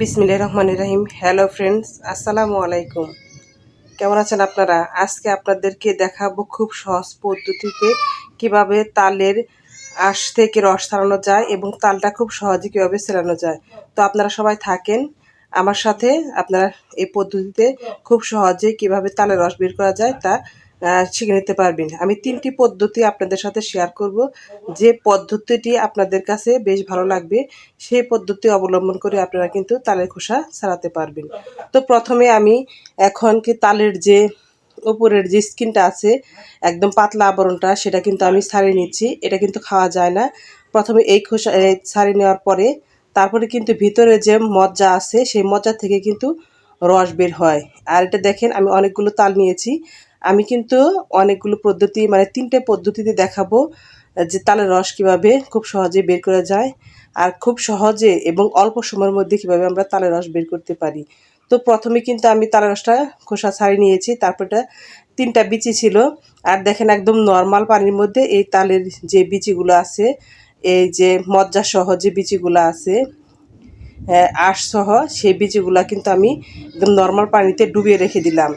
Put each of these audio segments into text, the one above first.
বিসমিল্লাহির রহমানির রহিম। Hello friends আসসালামু আলাইকুম। কেমন আছেন আপনারা? আজকে আপনাদেরকে দেখাবো খুব সহজ পদ্ধতিতে কীভাবে তালের আঁশ থেকে রস ছাড়ানো যায় এবং তালটা খুব সহজে কীভাবে ছেড়ানো যায়। তো আপনারা সবাই থাকেন আমার সাথে। আপনারা এই পদ্ধতিতে খুব সহজে কীভাবে তালের রস বের করা যায় তা শিখে নিতে পারবেন। আমি তিনটি পদ্ধতি আপনাদের সাথে শেয়ার করব। যে পদ্ধতিটি আপনাদের কাছে বেশ ভালো লাগবে, সেই পদ্ধতি অবলম্বন করে আপনারা কিন্তু তালের খোসা ছাড়াতে পারবেন। তো প্রথমে আমি এখন কি তালের যে উপরের যে স্কিনটা আছে, একদম পাতলা আবরণটা, সেটা কিন্তু আমি ছাড়িয়ে নিচ্ছি। এটা কিন্তু খাওয়া যায় না। প্রথমে এই খোসা ছাড়িয়ে নেওয়ার পরে তারপরে কিন্তু ভিতরে যে মজ্জা আছে, সেই মজ্জা থেকে কিন্তু রস বের হয়। আর এটা দেখেন, আমি অনেকগুলো তাল নিয়েছি। আমি কিন্তু অনেকগুলো পদ্ধতি মানে তিনটে পদ্ধতিতে দেখাবো যে তালের রস কীভাবে খুব সহজে বের করা যায় আর খুব সহজে এবং অল্প সময়ের মধ্যে কীভাবে আমরা তালের রস বের করতে পারি। তো প্রথমে কিন্তু আমি তালের রসটা খোসা ছাড়িয়ে নিয়েছি তারপরটা তিনটা বিচি ছিল। আর দেখেন একদম নর্মাল পানির মধ্যে এই তালের যে বিচিগুলো আছে এই যে মজ্জা সহ যে বিচিগুলো আছে হ্যাঁ, আঁশ সহ সেই বীজগুলা কিন্তু আমি একদম নর্মাল পানিতে ডুবিয়ে রেখে দিলাম।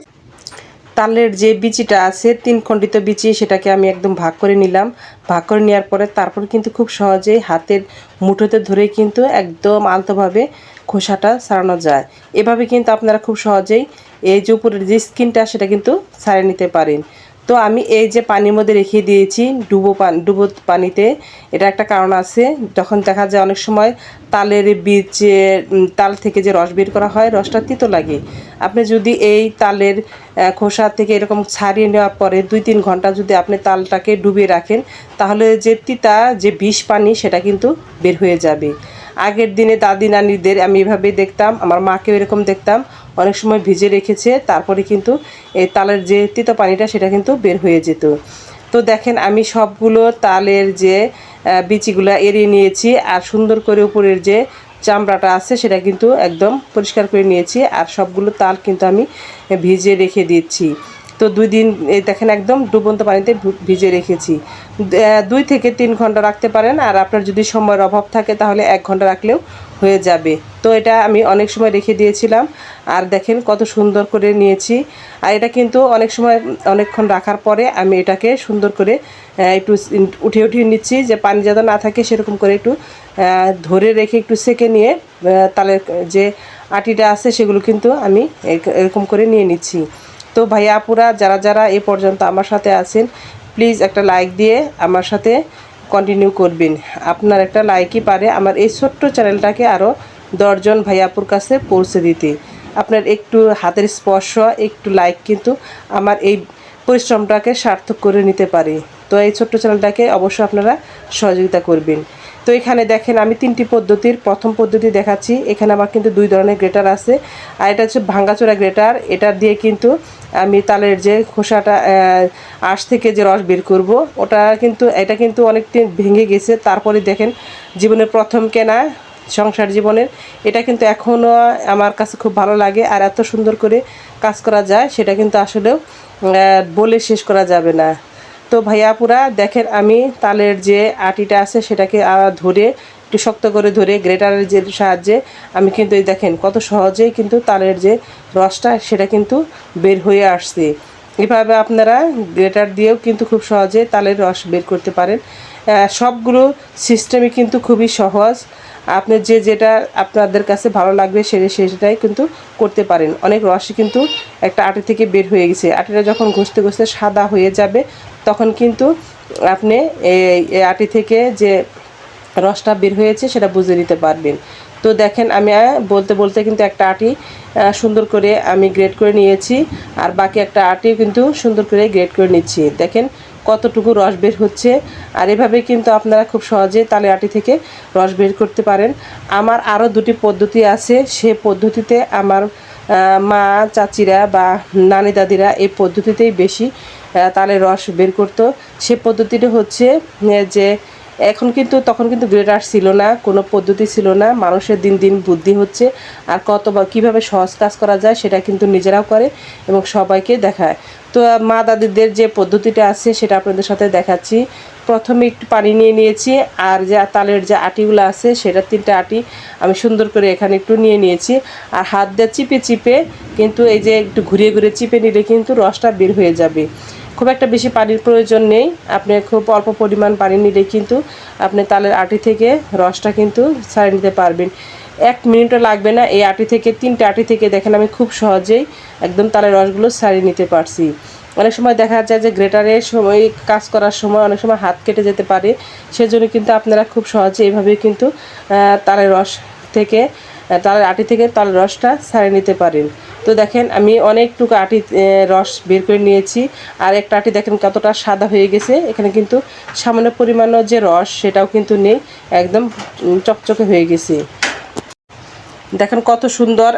তালের যে বিচিটা আছে, তিন খণ্ডিত বিচি, সেটাকে আমি একদম ভাগ করে নিলাম। ভাগ করে নেওয়ার পরে তারপর কিন্তু খুব সহজেই হাতের মুঠোতে ধরে কিন্তু একদম আলতোভাবে খোসাটা সারানো যায়। এভাবে কিন্তু আপনারা খুব সহজেই এই যে উপরের যে স্কিনটা, সেটা কিন্তু সারিয়ে নিতে পারেন। তো আমি এই যে পানির মধ্যে রেখে দিয়েছি ডুবো পান, ডুবো পানিতে, এটা একটা কারণ আছে। যখন দেখা যায় অনেক সময় তালের বীজ তাল থেকে যে রস বের করা হয়, রসটা তিতো লাগে। আপনি যদি এই তালের খোসা থেকে এরকম ছাড়িয়ে নেওয়ার পরে দুই তিন ঘণ্টা যদি আপনি তালটাকে ডুবিয়ে রাখেন, তাহলে যে তিতা, যে বিষ পানি, সেটা কিন্তু বের হয়ে যাবে। আগের দিনে দাদি নানিদের আমি এভাবেই দেখতাম, আমার মাকেও এরকম দেখতাম। অনেক সময় ভিজে রেখেছে, তারপরে কিন্তু এই তালের যে তিতো পানিটা সেটা কিন্তু বের হয়ে যেত। তো দেখেন আমি সবগুলো তালের যে বিচিগুলো এড়িয়ে নিয়েছি আর সুন্দর করে উপরের যে চামড়াটা আছে সেটা কিন্তু একদম পরিষ্কার করে নিয়েছি আর সবগুলো তাল কিন্তু আমি ভিজে রেখে দিচ্ছি। তো দুই দিন দেখেন একদম ডুবন্ত পানিতে ভিজে রেখেছি। দুই থেকে তিন ঘণ্টা রাখতে পারেন আর আপনার যদি সময়ের অভাব থাকে তাহলে এক ঘণ্টা রাখলেও হয়ে যাবে। তো এটা আমি অনেক সময় রেখে দিয়েছিলাম। আর দেখেন কত সুন্দর করে নিয়েছি। আর এটা কিন্তু অনেক সময় অনেকক্ষণ রাখার পরে আমি এটাকে সুন্দর করে একটু উঠিয়ে উঠিয়ে নিচ্ছি যে পানি যাতে না থাকে সেরকম করে একটু ধরে রেখে একটু সেকে নিয়ে তালের যে আটিটা আছে সেগুলো কিন্তু আমি এরকম করে নিয়ে নিচ্ছি। তো ভাইয়া আপুরা, যারা যারা এ পর্যন্ত আমার সাথে আছেন প্লিজ একটা লাইক দিয়ে আমার সাথে কন্টিনিউ করবেন। আপনার একটা লাইকই পারে আমার এই ছোট্ট চ্যানেলটাকে আরও দশজন ভাইয়াপুর কাছে পৌঁছে দিতে। আপনার একটু হাতের স্পর্শ, একটু লাইক কিন্তু আমার এই পরিশ্রমটাকে সার্থক করে নিতে পারে। তো এই ছোট্ট চ্যানেলটাকে অবশ্যই আপনারা সহযোগিতা করবেন। তো এখানে দেখেন, আমি তিনটি পদ্ধতির, প্রথম পদ্ধতি দেখাচ্ছি। এখানে আমার কিন্তু দুই ধরনের গ্রেটার আছে। আর এটা হচ্ছে ভাঙ্গাচোরা গ্রেটার। এটা দিয়ে কিন্তু আমি তালের যে খোসাটা আঁশ থেকে যে রস বের করব, ওটা কিন্তু, এটা কিন্তু অনেকদিন ভেঙে গেছে। তারপরে দেখেন, জীবনের প্রথম কেনা, সংসার জীবনের, এটা কিন্তু এখনও আমার কাছে খুব ভালো লাগে। আর এত সুন্দর করে কাজ করা যায়, সেটা কিন্তু আসলেও বলে শেষ করা যাবে না। তো ভাইয়া ভাইয়াপুরা দেখেন আমি তালের যে আটিটা আছে সেটাকে ধরে, একটু শক্ত করে ধরে গ্রেটারের যে সাহায্যে আমি কিন্তু এই দেখেন কত সহজেই কিন্তু তালের যে রসটা সেটা কিন্তু বের হয়ে আসছে। এভাবে আপনারা গ্রেটার দিয়েও কিন্তু খুব সহজে তালের রস বের করতে পারেন। সবগুলো সিস্টেমই কিন্তু খুবই সহজ। আপনি যে যেটা আপনাদের কাছে ভালো লাগবে সে সেটাই কিন্তু করতে পারেন। অনেক রসই কিন্তু একটা আটি থেকে বের হয়ে গেছে। আটিটা যখন ঘষতে ঘষতে সাদা হয়ে যাবে, তখন কিন্তু আপনি এই আটি থেকে যে রসটা বের হয়েছে সেটা বুঝে নিতে পারবেন। তো দেখেন, আমি বলতে বলতে কিন্তু একটা আটি সুন্দর করে আমি গ্রেড করে নিয়েছি, আর বাকি একটা আটিও কিন্তু সুন্দর করে গ্রেড করে নিচ্ছি। দেখেন কতটুকু রস বের হচ্ছে। আর এভাবে কিন্তু আপনারা খুব সহজে তালে আটি থেকে রস বের করতে পারেন। আমার আরও দুটি পদ্ধতি আছে। সে পদ্ধতিতে আমার মা, চাচিরা বা নানি দাদিরা এই পদ্ধতিতেই বেশি তালে রস বের করতো। সে পদ্ধতিটা হচ্ছে যে এখন কিন্তু, তখন কিন্তু গ্রেটার ছিল না, কোনো পদ্ধতি ছিল না। মানুষের দিন দিন বুদ্ধি হচ্ছে। আর কত বা কীভাবে সহজ কাজ করা যায়, সেটা কিন্তু নিজেরাও করে এবং সবাইকে দেখায়। তো মা দাদিদের যে পদ্ধতিটা আছে সেটা আপনাদের সাথে দেখাচ্ছি। প্রথমে একটু পানি নিয়ে নিয়েছি, আর যে তালের যে আটিগুলো আছে সেটা তিনটা আটি আমি সুন্দর করে এখানে একটু নিয়ে নিয়েছি। আর হাত দিয়ে চিপে চিপে কিন্তু এই যে একটু ঘুরিয়ে ঘুরিয়ে চিপে নিলে কিন্তু রসটা বের হয়ে যাবে। খুব একটা বেশি পানির প্রয়োজন নেই। আপনি খুব অল্প পরিমাণ পানি নিলে কিন্তু আপনি তালের আটি থেকে রসটা কিন্তু ছাড়িয়ে নিতে পারবেন। এক মিনিটও লাগবে না। এই আটি থেকে, তিনটে আটি থেকে দেখেন আমি খুব সহজেই একদম তালের রসগুলো ছাড়িয়ে নিতে পারছি। অনেক সময় দেখা যায় যে গ্রেটারের সময় কাজ করার সময় অনেক সময় হাত কেটে যেতে পারে। সেজন্য কিন্তু আপনারা খুব সহজে এইভাবে কিন্তু তালের রস থেকে তালের আটি থেকে তালের রসটা ছাড়িয়ে নিতে পারেন। তো দেখেন আমি অনেকটুকু আটি রস বের করে নিয়েছি। আর একটা আটি দেখেন কতটা সাদা হয়ে গেছে। এখানে কিন্তু সামান্য পরিমাণও যে রস সেটাও কিন্তু নেই। একদম চকচকে হয়ে গেছে। দেখেন কত সুন্দর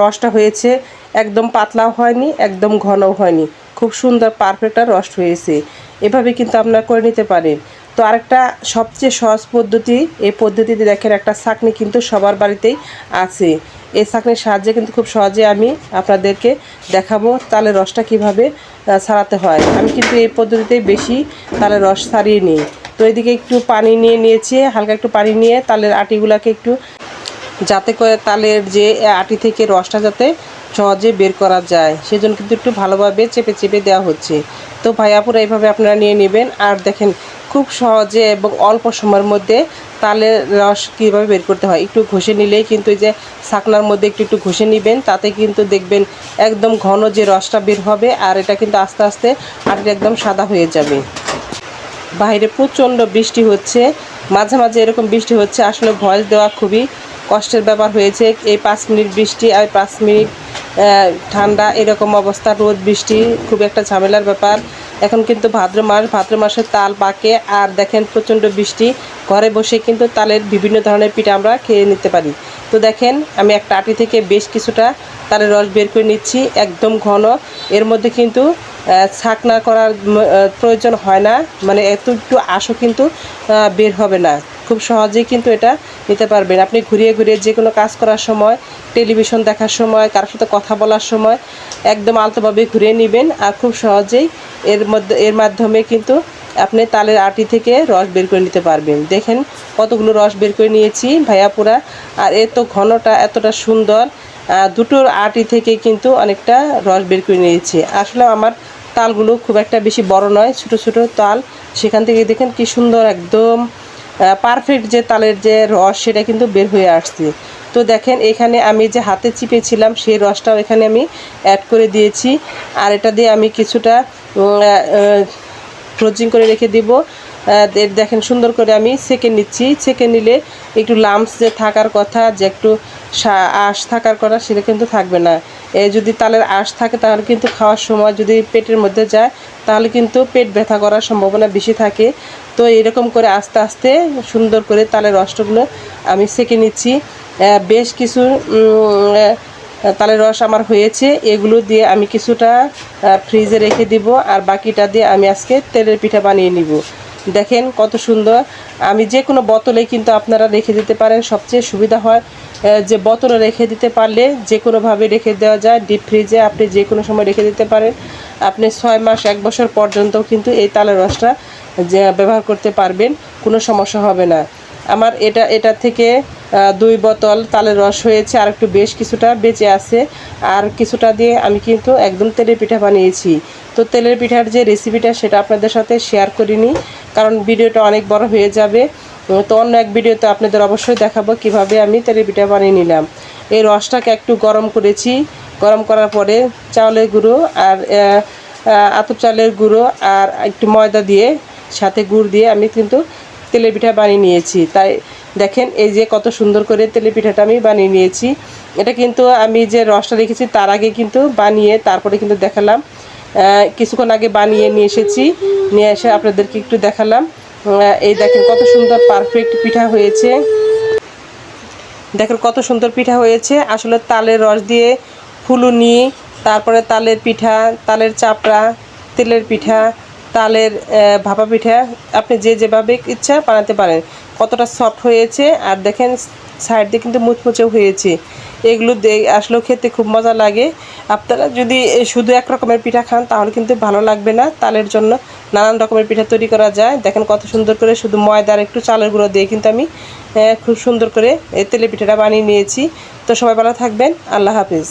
রসটা হয়েছে। একদম পাতলাও হয়নি, একদম ঘনও হয়নি। খুব সুন্দর পারফেক্ট আর রস হয়েছে। এভাবে কিন্তু আপনারা করে নিতে পারেন। তো আরেকটা সবচেয়ে সহজ পদ্ধতি, এই পদ্ধতিতে দেখেন একটা ছাকনি কিন্তু সবার বাড়িতেই আছে। এই ছাকনির সাহায্যে কিন্তু খুব সহজে আমি আপনাদেরকে দেখাবো তালের রসটা কীভাবে ছাড়াতে হয়। আমি কিন্তু এই পদ্ধতিতেই বেশি তালের রস ছাড়িয়ে নিই। তো এদিকে একটু পানি নিয়ে নিয়েছি, হালকা একটু পানি নিয়ে তালের আটিগুলাকে একটু যাতে করে তালের যে আটি থেকে রসটা যাতে সহজে বের করা যায়। সেজন্য কিন্তু একটু ভালোভাবে চেপে চেপে দেওয়া হচ্ছে। তো ভাইয়াপুরা এইভাবে আপনারা নিয়ে নেবেন। আর দেখেন, খুব সহজে এবং অল্প সময়ের মধ্যে তালের রস কীভাবে বের করতে হয় একটু ঘষে নিলেই কিন্তু এই যে ছাকনার মধ্যে একটু একটু ঘষে নেবেন, তাতে কিন্তু দেখবেন একদম ঘন যে রসটা বের হবে আর এটা কিন্তু আস্তে আস্তে আটিটা একদম সাদা হয়ে যাবে। বাইরে প্রচণ্ড বৃষ্টি হচ্ছে, মাঝে মাঝে এরকম বৃষ্টি হচ্ছে, আসলে ভয়েস দেওয়া খুবই কষ্টের ব্যাপার হয়েছে। এই পাঁচ মিনিট বৃষ্টি আর পাঁচ মিনিট ঠান্ডা এরকম অবস্থা, রোদ, বৃষ্টি, খুব একটা ঝামেলার ব্যাপার। এখন কিন্তু ভাদ্র মাস, ভাদ্র মাসে তাল পাকে আর দেখেন প্রচণ্ড বৃষ্টি। ঘরে বসে কিন্তু তালের বিভিন্ন ধরনের পিঠা আমরা খেয়ে নিতে পারি। তো দেখেন, আমি একটা আটি থেকে বেশ কিছুটা তালের রস বের করে নিচ্ছি, একদম ঘন। এর মধ্যে কিন্তু ছাকনা করার প্রয়োজন হয় না। মানে এত একটু আশও কিন্তু বের হবে না। খুব সহজেই কিন্তু এটা নিতে পারবেন। আপনি ঘুরিয়ে ঘুরিয়ে যে কোনো কাজ করার সময়, টেলিভিশন দেখার সময়, কারোর সাথে কথা বলার সময় একদম আলতোভাবে ঘুরিয়ে নেবেন আর খুব সহজেই এর মধ্যে, এর মাধ্যমে কিন্তু আপনি তালের আটি থেকে রস বের করে নিতে পারবেন। দেখেন কতগুলো রস বের করে নিয়েছি ভাইয়াপুরা আর এত ঘনটা, এতটা সুন্দর দুটোর আটি থেকে কিন্তু অনেকটা রস বের করে নিয়েছি। আসলে আমার তালগুলো খুব একটা বেশি বড় নয়, ছোট ছোট তাল। সেখান থেকে দেখেন কি সুন্দর একদম পারফেক্ট যে তালের যে রস, সেটা কিন্তু বের হয়ে আসছে। তো দেখেন, এখানে আমি যে হাতে চিপেছিলাম, সেই রসটাও এখানে আমি অ্যাড করে দিয়েছি। আর এটা দিয়ে আমি কিছুটা ফ্রোজিং করে রেখে দিব। দেখেন সুন্দর করে আমি সেকে নিচ্ছি। সেকে নিলে একটু লামস যে থাকার কথা, যে একটু আঁশ থাকার কথা, সেটা কিন্তু থাকবে না। এ যদি তালের আঁশ থাকে, তাহলে কিন্তু খাওয়ার সময় যদি পেটের মধ্যে যায়, তাহলে কিন্তু পেট ব্যথা করার সম্ভাবনা বেশি থাকে। তো এরকম করে আস্তে আস্তে সুন্দর করে তালের রসগুলো আমি সেকে নিচ্ছি। বেশ কিছু তালের রস আমার হয়েছে। এগুলো দিয়ে আমি কিছুটা ফ্রিজে রেখে দিব আর বাকিটা দিয়ে আমি আজকে তেলের পিঠা বানিয়ে নিব। দেখেন কত সুন্দর। আমি যে কোনো বোতলে কিন্তু আপনারা রেখে দিতে পারেন, সবচেয়ে সুবিধা হয় যে বোতলে রেখে দিতে পারলে যে কোনোভাবে রেখে দেওয়া যায়। ডিপ ফ্রিজে আপনি যে কোনো সময় রেখে দিতে পারেন। আপনি ছয় মাস, এক বছর পর্যন্ত কিন্তু এই তালের রসটা যে ব্যবহার করতে পারবেন, কোনো সমস্যা হবে না। আমার এটা এটা থেকে দুই বোতল তালের রস হয়েছে, আর একটু বেশ কিছুটা বেঁচে আছে। আর কিছুটা দিয়ে আমি কিন্তু একদম তেলের পিঠা বানিয়েছি। তো তেলের পিঠার যে রেসিপিটা সেটা আপনাদের সাথে শেয়ার করিনি, কারণ ভিডিওটা অনেক বড় হয়ে যাবে। তো অন্য এক ভিডিওতে আপনাদের অবশ্যই দেখাবো কীভাবে আমি তেলের পিঠা বানিয়ে নিলাম। এই রসটাকে একটু গরম করেছি। গরম করার পরে চাউলের গুঁড়ো আর আতপ চালের গুঁড়ো আর একটু ময়দা দিয়ে সাথে গুড় দিয়ে আমি কিন্তু তেলের পিঠা বানিয়ে নিয়েছি। তাই দেখেন এই যে কত সুন্দর করে তেলের পিঠাটা আমি বানিয়ে নিয়েছি। এটা কিন্তু আমি যে রসটা রেখেছি তার আগে কিন্তু বানিয়ে তারপরে কিন্তু দেখালাম। কিছুক্ষণ আগে বানিয়ে নিয়ে এসেছি। নিয়ে এসে আপনাদেরকে একটু দেখালাম। এই দেখেন কত সুন্দর পারফেক্ট পিঠা হয়েছে। দেখেন কত সুন্দর পিঠা হয়েছে। আসলে তালের রস দিয়ে ফুলুনি, তারপরে তালের পিঠা, তালের চাপড়া, তেলের পিঠা তালের ভাপা পিঠা আপনি যে যেভাবে ইচ্ছা বানাতে পারেন। কতটা সফট হয়েছে আর দেখেন সাইড দিয়ে কিন্তু মুচমুচেও হয়েছে। এগুলো আসলেও খেতে খুব মজা লাগে। আপনারা যদি শুধু এক রকমের পিঠা খান তাহলে কিন্তু ভালো লাগবে না। তালের জন্য নানান রকমের পিঠা তৈরি করা যায়। দেখেন কত সুন্দর করে শুধু ময়দার একটু চালের গুঁড়ো দিয়ে কিন্তু আমি খুব সুন্দর করে তেলে পিঠাটা বানিয়ে নিয়েছি। তো সবাই ভালো থাকবেন। আল্লাহ হাফিজ।